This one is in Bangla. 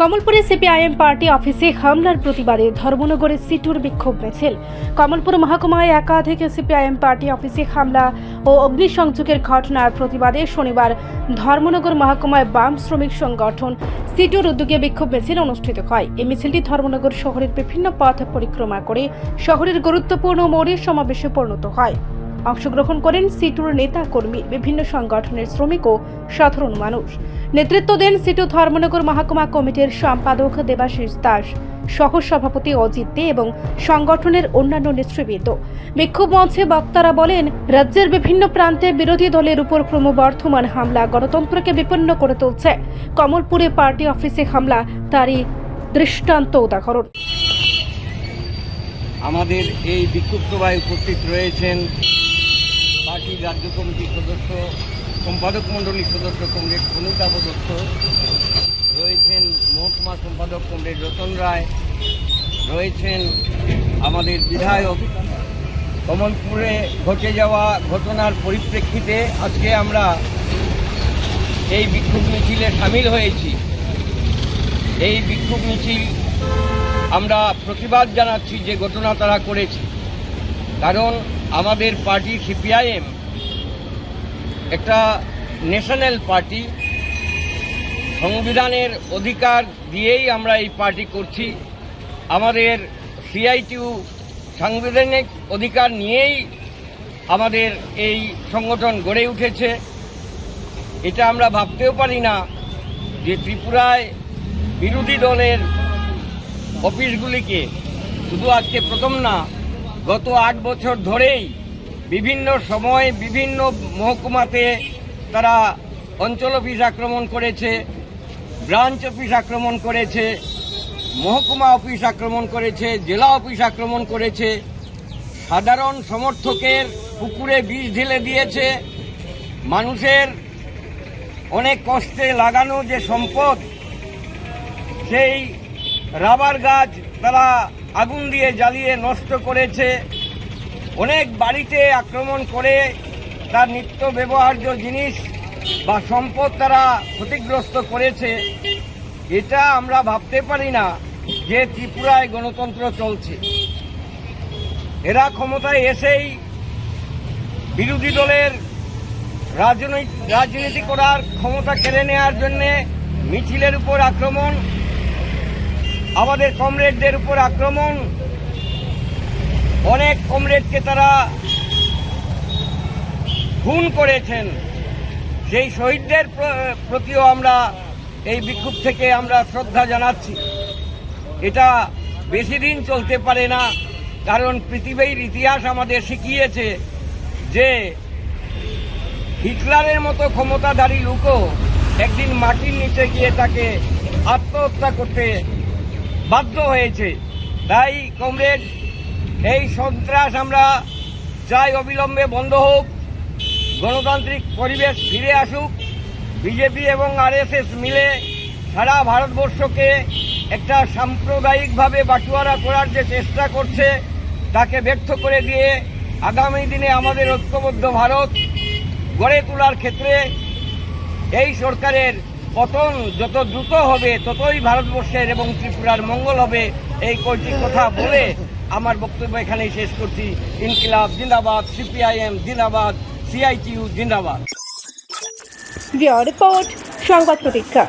কমলপুরে সিপিআইএম পার্টি অফিসে হামলার প্রতিবাদে ধর্মনগরে সিটুর বিক্ষোভ মিছিল। কমলপুর মহকুমায় একাধিক সিপিআইএম পার্টি অফিসে হামলা ও অগ্নিসংযোগের ঘটনার প্রতিবাদে শনিবার ধর্মনগর মহকুমায় বাম শ্রমিক সংগঠন সিটুর উদ্যোগে বিক্ষোভ মিছিল অনুষ্ঠিত হয়। এই মিছিলটি ধর্মনগর শহরের বিভিন্ন পথ পরিক্রমা করে শহরের গুরুত্বপূর্ণ মোড়ে সমাবেশে পরিণত হয়। অংশগ্রহণ করেন সিটুর নেতা কর্মী বিভিন্ন সংগঠনের শ্রমিক ও সাধারণ মানুষ। নেতৃত্ব দেন সিটু ধর্মনগর মহাকুমা কমিটির সম্পাদক দেবাশিস দাস সহ সভাপতি অজিত দে এবং সংগঠনের অন্যান্য নেতৃবৃন্দ। বিক্ষোভ মঞ্চে বক্তারা বলেন, রাজ্যের বিভিন্ন প্রান্তে বিরোধী দলের উপর ক্রমবর্ধমান হামলা গণতন্ত্রকে বিপন্ন করে তুলছে। কমলপুরে পার্টি অফিসে হামলা, তারই দৃষ্টান্ত উদাহরণ। আমাদের এই বিক্ষুব্ধ উপস্থিত রয়েছেন। পার্টির রাজ্য কমিটির সদস্য, সম্পাদক মণ্ডলীর সদস্য কমরেড অনুতাপ দত্ত রয়েছেন মহকুমা সম্পাদক কমরেড রতন রায়, রয়েছেন আমাদের বিধায়ক। কমলপুরে ঘটে যাওয়া ঘটনার পরিপ্রেক্ষিতে আজকে আমরা এই বিক্ষোভ মিছিলে সামিল হয়েছি। এই বিক্ষোভ মিছিল আমরা প্রতিবাদ জানাচ্ছি যে ঘটনা তারা করেছে। কারণ আমাদের পার্টি সিপিআইএম, একটা ন্যাশনাল পার্টি, সংবিধানের অধিকার দিয়েই আমরা এই পার্টি করছি। আমাদের সিআইটিউ সাংবিধানিক অধিকার নিয়েই আমাদের এই সংগঠন গড়ে উঠেছে। এটা আমরা ভাবতেও পারি না যে ত্রিপুরায় বিরোধী দলের অফিসগুলিকে শুধু আজকে প্রথম না গত আট বছর ধরেই বিভিন্ন সময় বিভিন্ন মহকুমাতে তারা অঞ্চল অফিস আক্রমণ করেছে ব্রাঞ্চ অফিস আক্রমণ করেছে, মহকুমা অফিস আক্রমণ করেছে, জেলা অফিস আক্রমণ করেছে। সাধারণ সমর্থকের পুকুরে বিষ ঢেলে দিয়েছে। মানুষের অনেক কষ্টে লাগানো যে সম্পদ, সেই রাবার গাছ তারা আগুন দিয়ে জ্বালিয়ে নষ্ট করেছে। অনেক বাড়িতে আক্রমণ করে তার নিত্য ব্যবহার্য জিনিস বা সম্পদ তারা ক্ষতিগ্রস্ত করেছে। এটা আমরা ভাবতে পারি না যে ত্রিপুরায় গণতন্ত্র চলছে। এরা ক্ষমতায় এসেই বিরোধী দলের রাজনৈতিক রাজনীতি করার ক্ষমতা কেড়ে নেওয়ার জন্যে মিছিলের উপর আক্রমণ আমাদের কমরেডদের উপর আক্রমণ। অনেক কমরেডকে তারা খুন করেছেন। সেই শহীদদের প্রতিও আমরা এই বিক্ষোভ থেকে আমরা শ্রদ্ধা জানাচ্ছি। এটা বেশি দিন চলতে পারে না, কারণ পৃথিবীর ইতিহাস আমাদের শিখিয়েছে যে হিটলারের মতো ক্ষমতাধারী লোকও একদিন মাটির নিচে গিয়ে তাকে আত্মহত্যা করতে বাধ্য হয়েছে। তাই কমরেড এই সন্ত্রাস আমরা চাই অবিলম্বে বন্ধ হোক, গণতান্ত্রিক পরিবেশ ফিরে আসুক, বিজেপি এবং আরএসএস মিলে সারা ভারতবর্ষকে একটা সাম্প্রদায়িকভাবে বাটুয়ারা করার যে চেষ্টা করছে, তাকে ব্যর্থ করে দিয়ে আগামী দিনে আমাদের ঐক্যবদ্ধ ভারত গড়ে তোলার ক্ষেত্রে এই সরকারের পতন যত দ্রুত হবে, ততই ভারতবর্ষের এবং ত্রিপুরার মঙ্গল হবে, এই কয়টি কথা বলে আমার বক্তব্য এখানেই শেষ করছি। ইনকিলাব জিন্দাবাদ, সিপিআইএম জিন্দাবাদ, সিআইটিউ জিন্দাবাদ। রিপোর্ট, সংবাদ প্রতীক্ষা।